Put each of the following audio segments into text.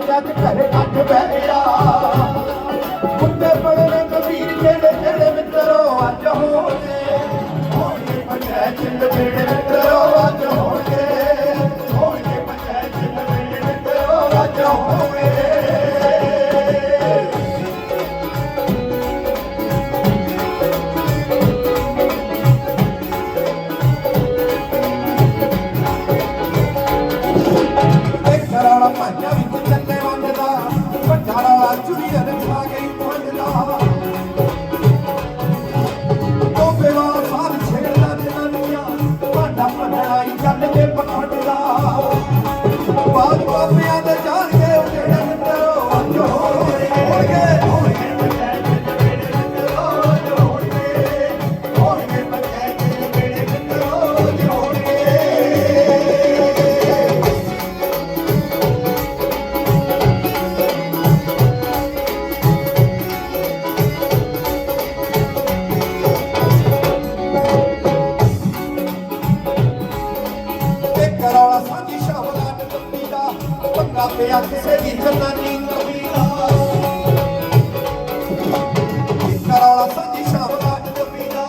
ਪੰਜਾਂ ਚ ਘਰ ਕੱਟ ਬਹਿ ਗਿਆ। ਕੁੱਤੇ ਬੜੇ ਕਬੀਰ ਜਿਹੜੇ ਜਿਹੜੇ ਮਿੱਤਰੋ ਅੱਜ ਹੋਣੇ ਹੋਣੇ ਪੰਜਾਂ ਚ ਜਿਹੜੇ ਮਿੱਤਰੋ ਅੱਜ ਹੋਣੇ ਹੋਣੇ ਪੰਜਾਂ ਚ ਜਿਹੜੇ ਮਿੱਤਰੋ ਅੱਜ ਹੋਣੇ Manja ਕਾਪਿਆ ਕਿਸੇ ਦੀ ਚੰਨਾਨੀ ਕਬੀਲਾ ਕਰੌਲਾ ਸਾਜੀ ਸ਼ਾਮਲਾ ਕਬੀਲਾ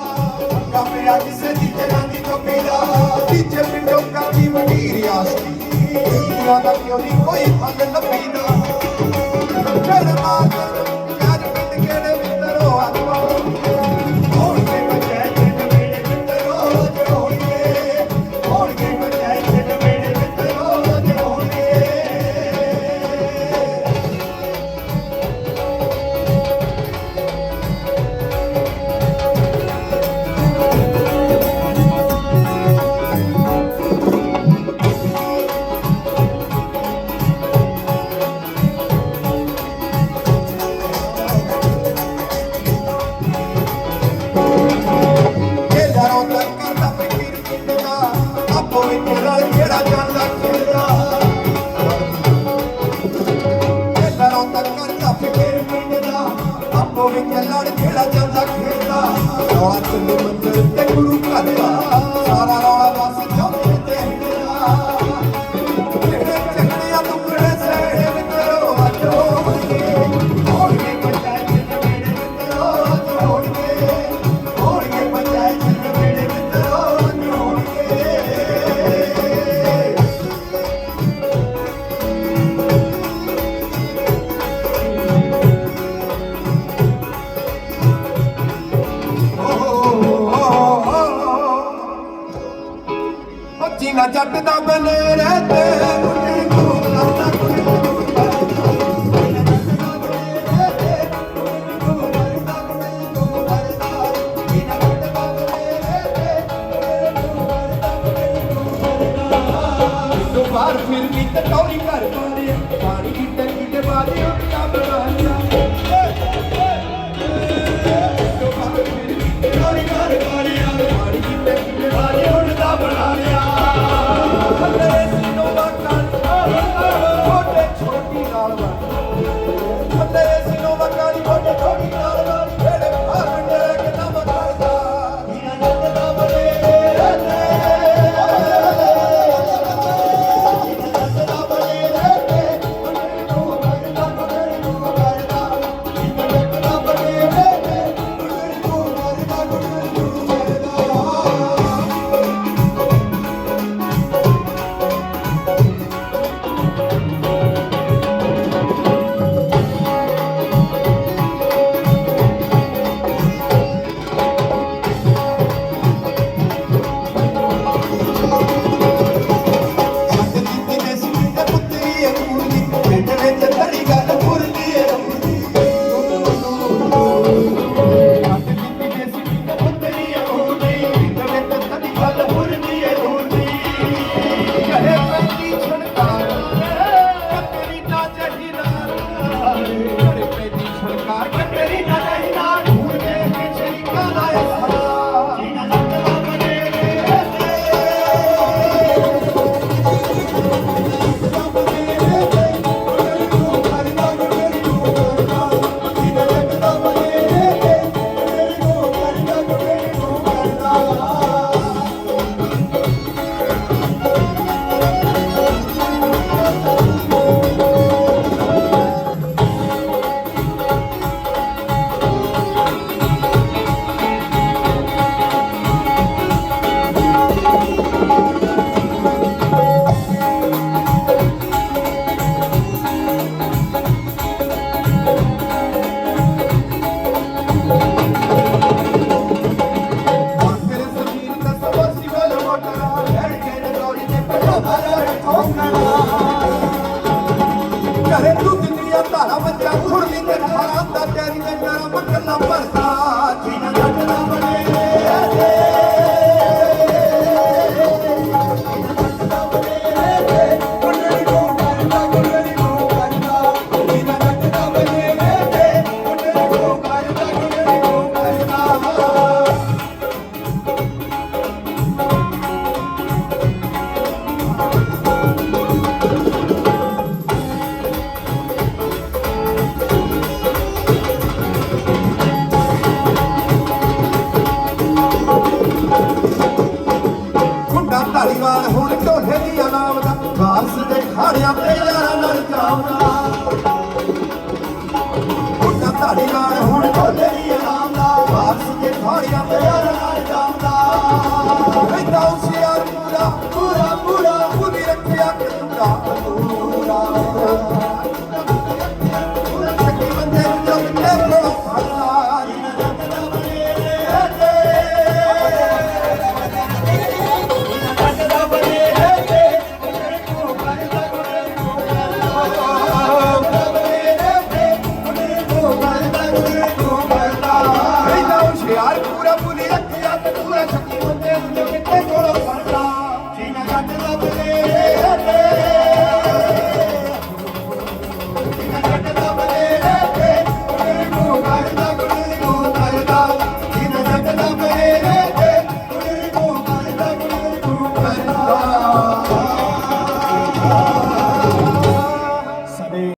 ਕਾਪਿਆ ਕਿਸੇ ਦੀ ਚੰਨਾਨੀ ਕਬੀਲਾ ਤੀਜੇ ਪਿੰਡੋਂ ਕਾਦੀ ਮੰਡੀ ਰਿਆਸਤੀ ਦੁਨੀਆ ਦਾ ਕਿਉਂ ਨਹੀਂ ਕੋਈ ਹੱਲ ਲੱਭੀਦਾ? ਜਨਮਾਂ Agora também mandando até por um cartão ना जटदा बने रहते ਥੱਲੇ ਅਸੀਂ ਨੋਵਾ ਕਾਲੀ ਮੋਟੇ ਥੋੜੀ ਨਾਲ। ਖੁੰਡਾ ਢਾਲੀਵਾਲ ਹੁਣ ਢੋਲੇ ਦੀ ਦਾ ਵਾਰਸ ਦੇ ਖਾੜਿਆਂ ਤੇ